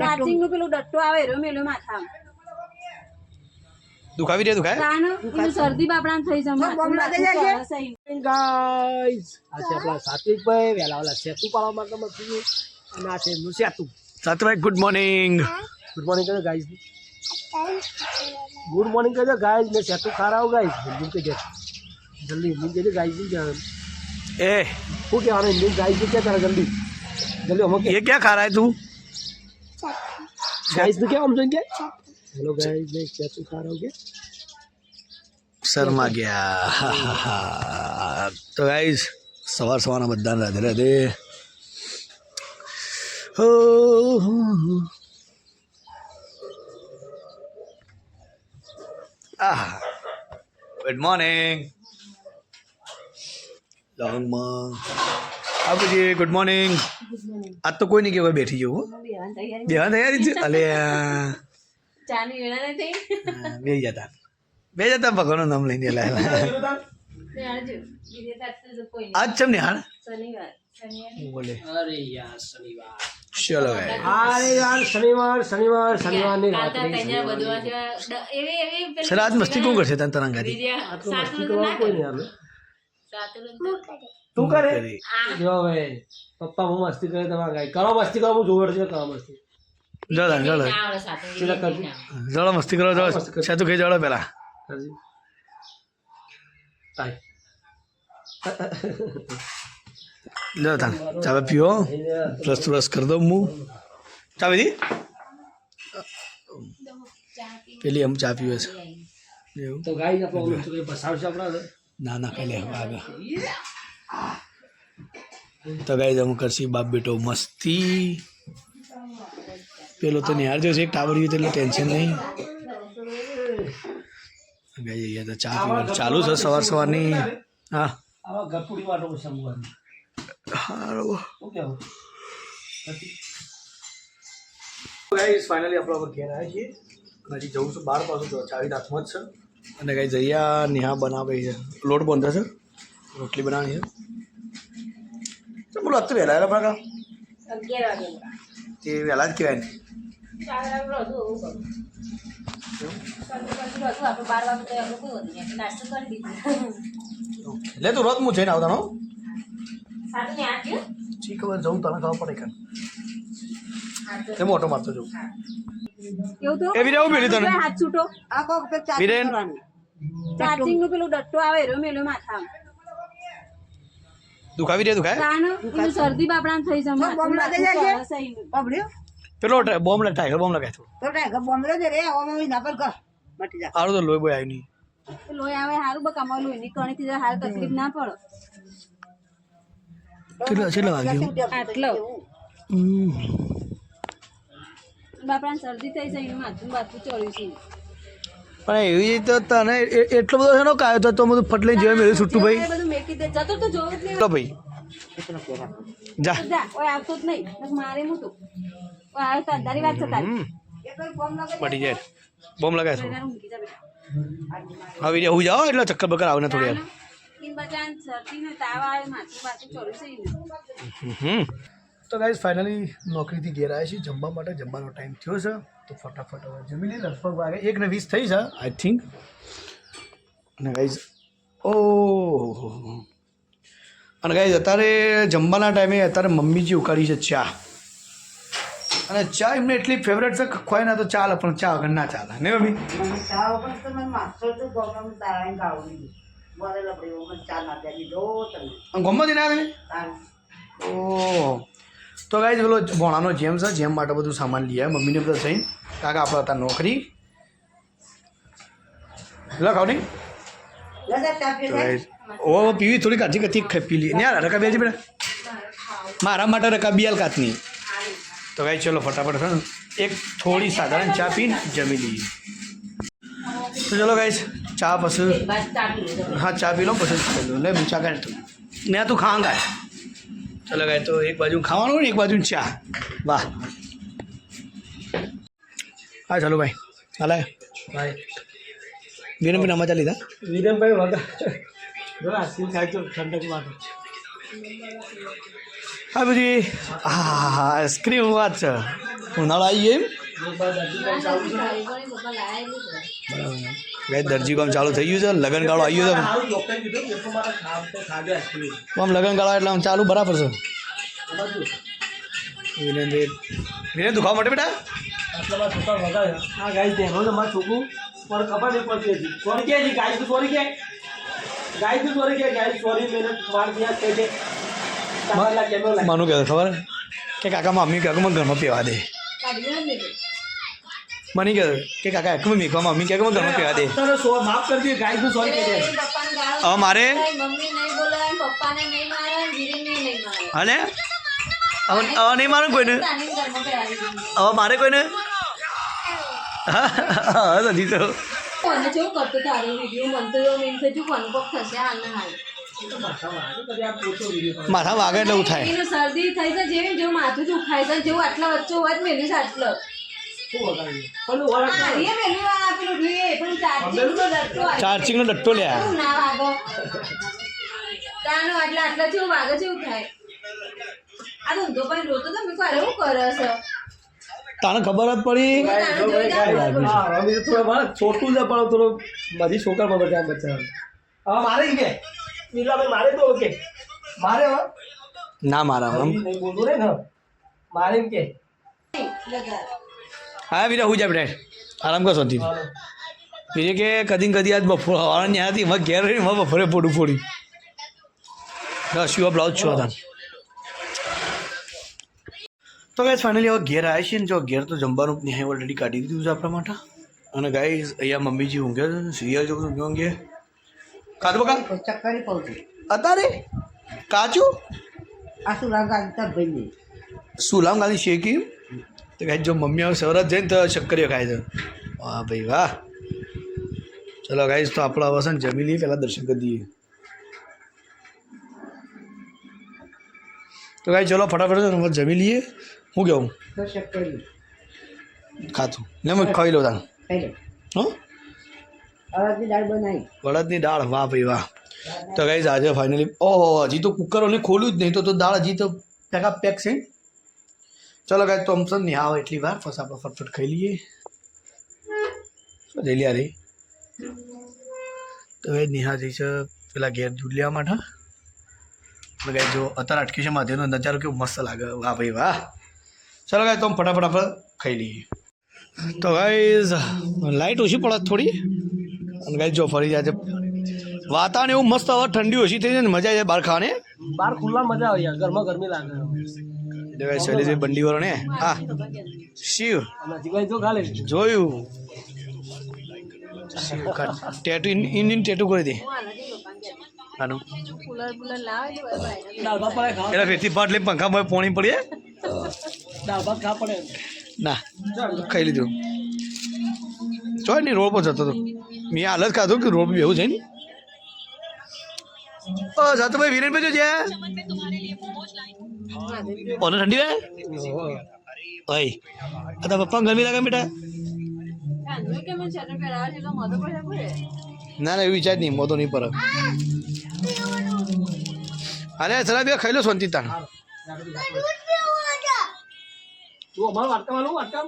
Charging નું પેલું ડટ્ટો આવે એરો મેલો માથા દુખાવી દે દુખાય તાન પેલું શરદી બાપડા થઈ જશે માથું બાથું ચડે છે. ગાઈસ આ છે આપણા સાત્વિકભાઈ વહેલા ઓલા સેતુ પાડવા માટે મસ્તી અને આ છે એમનું સેતુ સાતભાઈ ગુડ મોર્નિંગ ગુડ મોર્નિંગ કહો ગાઈસ ગુડ મોર્નિંગ કહેજો ગાઈસ ને સેતુ ખારાવ ગાઈસ હિન્દી કહેજો જલ્દી હિન્દી કહેજો ગાઈસ ની કહેવાનું ए શું કહેવાનું હિન્દી ગાઈસ ની કહેતા જલ્દી જલ્દી અમુક ये क्या खा रहा है तू ગાઈસનું કેમ સમજો કે હેલો ગાઈસ ને સેતુ खा रहोगे શર્મા ગયા તો ગાઈઝ સવાર સવારના બધાને રાધે રાધે હો. આહ ગુડ મોર્નિંગ લોંગમાં બાપુજી ગુડ મોર્નિંગ આજ તો કોઈ નહીં કે કોઈ બેઠી જવું બેવા તૈયારી છે અલે ચાની વેળા નથી બે જતા બે જતા ભગવાનનું નામ લઈને લાયેલા આવજો બીજે તાર તો કોઈ નહીં આજ ચમ નિહાળ શનિવાર શનિવાર બોલે અરે યાર શનિવાર ચલો ભાઈ અરે યાર શનિવાર શનિવાર શનિવારની રાત્રે સર આજ મસ્તી કોણ કરશે તને તરંગાથી આટલું મસ્તી કરવાનું કોઈ નહીં આવે તું કરે? જો હવે પપ્પા હું મસ્તી કરે તમારે ગાય. કરો મસ્તી કરો હું જોવે છે કરો મસ્તી. જળ જળ જળ મસ્તી કરો જળ સેતુ ખાઈ જળ પેલા લો તાન ચાવે પીઓ. રસ રસ કરી દઉં હું. ચા દી પેલી આમ ચા પીવે છે. એવું તો ગાય આપણો બસાવશે આપણા ના ના ખાઈ લે આગળ તો ગાઈ અમુક કરશી બાપ બેટો મસ્તી. પેલો તો નિહાળ જો છે એક ટાવર ગયું એટલે ટેન્શન નહીં. ગાઈ અહીંયા તો ચા પીવાનું ચાલુ છે સવાર સવારની. હા. આવા ગપુડી વાટો સમજવાની હારું. શું કહેવું? ગાઈસ ફાઇનલી આપણે હવે ઘેર આવ્યા છીએ. અને હજી જવું છું બાર પાછું જો ચાવી હાથમાં જ છે. અને કઈ જઈયા નિહા બનાવે છે? લોટ બાંધે છે? રોટલી બનાવવાની છે? તો બોલો અત્યારે વહેલા આવ્યા કાકા તે વહેલા જ કહેવાય ને. વાગે તો કોઈ જાય રોજ હું જઈને આવતા સારું ને આ ખબર જવું તને ખબર પડે કાન હા તો એ મોટો મારતો જવું એવું તો? એ વીરે આવું મેળ્યું તને? હાથ છૂટો. વિરેન ચાર્જિંગનું પેલું ડટ્ટો આવે એરો મેલો માથા દુખાવી દે દુખાય? પેલું શરદી બાપડા થઈ જશે માથું બાથું ચડે છે એનું. પેલો ટ- બોમ્બ લગાય ટાઈગર કર મટી જા. હારું તો લોહી બોય આવી નહીં. લોય લોહી આવે સારું બકા લોહી ની કણી થી હાલ તકલીફ ના પડે. કેટલા કેટલા વાગ્યું? આટલો. હમ. બાપડા શરદી થઈ જાય એનું માથું બાથું ચડ્યું છે. પણ એવી રીતે તને એ- એટલો બધો છે ને કાયો તો તો બધું ફટલી જેવા મેળ્યું છૂટું ભાઈ. એ બધું મેકી દે. જતો તો જોવું જ નહીં. લો ભાઈ. જા. જા ઓય આવતો જ નહીં. નકર મારે હું તો ઓય આવે તો અંધારી વાત છે તારી. હમ. મટી જાય. બોમ્બ લગાય થોડું એના ઊંઘી જા બેટા. હવે હું જાઓ એટલે ચક્કર બક્કર આવે ને થોડી વાર. ઈન બચાન શરદી ને તાવ આવે માથું બાથું ચડ્યું છે એનું. હમ. તો ગાઈઝ ફાઇનલી નોકરીથી ઘેર આવ્યા છીએ. જમવા માટે જમવાનો ટાઈમ થયો છે. તો ફટાફટ હવે જમી લઈએ. લગભગ વાગે એક ને વીસ થઈ છે આઈ થિંક અને ગાઈઝ ઓ અને ગાઈઝ અત્યારે જમવાના ટાઈમે અત્યારે મમ્મીજી ઉકાળી છે ચા. અને ચા એમને એટલી ફેવરેટ છે ખોય ના તો ચાલે પણ ચા વગર ના ચાલે. ને મમ્મી? ગમત ના તમે? ઓહ. તો ગાઈઝ પેલો ભોણાનો જેમ છે જેમ માટે બધું સામાન લઈ આવ્યા. મમ્મીને બધા થઈને કાકા આપણે હતા નોકરી. લખાવ નહીં તો guys, ઓ પીવી થોડી કાચી કચી ખાઈ પી લી. યાર રકા બેજી બેટા મારા માટે રકા બિયાલ કાચની તો ગાઈ ચલો ફટાફટ છે ને એક થોડી સાધારણ ચા પીને જમી લઈએ. તો ચલો ગાઈસ ચા પછી હા ચા પી લો પછી ચલો લે ચા કાઢ તું ને તું ખાંગા ચલો ગાય તો એક બાજુ ખાવાનું ને એક બાજુ ચા. વાહ. હા ચાલો ભાઈ. હાલે. ભાઈ. વિરમભાઈ ના મજા લીધા. વિરમભાઈ વગર. આઈસ્ક્રીમ ખાય તો ઠંડક માટે હા બધી. હા આઈસ્ક્રીમ વાત છે. ઉનાળો આવી ગયો એમ? ગાય દરજી કામ ચાલુ થઈ ગયું છે લગન ગાળો આવી ગયો છે. આમ લગન ગાળો એટલે આમ ચાલુ બરાબર છે. વિરેન્દ્ર દુખાવા માટે બેટા? આટલામાં છોકરા વગાડે આ ગાય તેનો જ અમારું છોકરું. પણ ખબર નહીં પડતી સોરી કે ગાય તો સોરી કે ગાય તો સોરી કે ગાય સોરી મેને માર દિયા કહે છે. તમારા કેમેરો લાગે માનું કે ખબર? કે કાકા મમ્મી કાકા મને ઘરમાં પીવા દે. મને કહે કે કાકા એકમાં મીકવા મમ્મી કે મને તમે કહેવા દે. તને સો માફ કરજે ગાય તો સોરી કે છે હવે મારે? મમ્મી નહીં બોલાવે પપ્પાને નહીં મારે ધીરેને નહીં મારે. અને? હવે હવે નહીં મારું કોઈને. હવે મારે કોઈને? હા હા નથી તો કરતો તારો વીડિયો મન તો એમ થયું કોક થશે હાલ ને હાલ. માથા વાગે એટલે એવું થાય શરદી થઈ છે જેવી જેવું માથું દુખાય છે જેવું આટલા વચ્ચે હોય મેલી છે આટલો ચાર્જિંગ નો ડટ્ટો લ્યા તાનો છે એવું તાને ખબર જ પડી? છોટું છે પણ થોડો બધી છોકરા બધા બચ્ચા હવે મારે કે મારે તો મારે ના મારા બોલું ને મારે કે હા બીજા હું જ આપણે આરામ કર શાંતિ બીજે કે કદી કદી આજ બપોર હવાના ન્યા હતી મેં ઘેર રહી મેં બફોરે ફોડું. ફોડી બસ શિવા બ્લાઉઝ છો હતા તો ગાઈઝ ફાઇનલી હવે ઘેર આવ્યા છીએ ને જો ઘેર તો જમવાનું ન્યાય ઓલરેડી કાઢી દીધું છે આપણા માટે. અને ગાઈઝ અહીંયા મમ્મીજી ઊંઘે છે સિરિયલ જો ઊંઘે ઊંઘે. કાતું બકા? ચક્કરી પહોંચી અત્યારે કાચું આ શું ગાંધી સુલામ ગાંધી શેકી તો ગાઈસ જો મમ્મી હવે સવરાત જઈને તો શક્કરીઓ ખાય છે. વાહ ભાઈ વાહ. ચલો ગાઈસ તો આપણા હવે છે ને જમી લઈએ પહેલાં દર્શન કરી દઈએ તો ગાઈ ચલો ફટાફટ જમી લઈએ. હું કેવું? ખાતું ને હું ખાઈ લો તાણ. લે. અડદની દાળ વાહ ભાઈ વાહ. તો ગાઈસ આજે ફાઇનલી ઓહો હજી તો કુકર ઓલી ખોલ્યું જ નહીં તો તો દાળ હજી તો પેકા પેક છે. ચલો ગાય તો અમસન નહીં આવે એટલી વાર. પછી આપણે ફટફટ ખાઈ લઈએ. શું જઈ રે? તો એ નિહા જઈ છે પેલા ઘેર દૂધ લેવા માટે. ગાય જો અત્યારે અટકી છે માધ્યનો નજારો કેવો મસ્ત લાગે. વાહ ભાઈ, વાહ. ચલો ગાય તો આમ ફટાફટ આપણે ખાઈ લઈએ. તો ગાઈઝ લાઇટ ઓછી પડે થોડી. અને ગાય જો ફરી જાય વાતાવરણ એવું મસ્ત, હવે ઠંડી ઓછી થઈ જાય ને મજા આવી જાય બહાર ખાવાની. બહાર ખુલ્લા મજા આવી ગરમા ગરમી લાગે. ગાઈ શૈલેષભાઈ બંડીવાળો ને હા. શિવ. જોયું. Tattoo in in in tattoo કરી દે આનું કુલર બુલર લાવે તો બરાબર દાળ ભાત પડે ખા એના ફેરથી પાટ લઈ પંખામાં પોણી પડીએ ના ખાઈ લીધું. જોઈ નહીં રોડ પર જતો હતો. મેં હાલ જ ખાધું કે રોડ પર બેવું છે ને ઓ જાતો ભાઈ વિરેનભાઈ જો જ્યાં ઓને ઠંડી વે ઓય આ તારા પપ્પા ગરમી લાગે બેટા કાંદો કે મને ચટર પહેરાવે છે તો મધો પડે પડે ના ના એવું વિચાર નહીં મોતો નહીં પર અરે સલા બે ખાઈ લો શાંતિ તાણ તું અમારું વાટકા વાળું વાટકા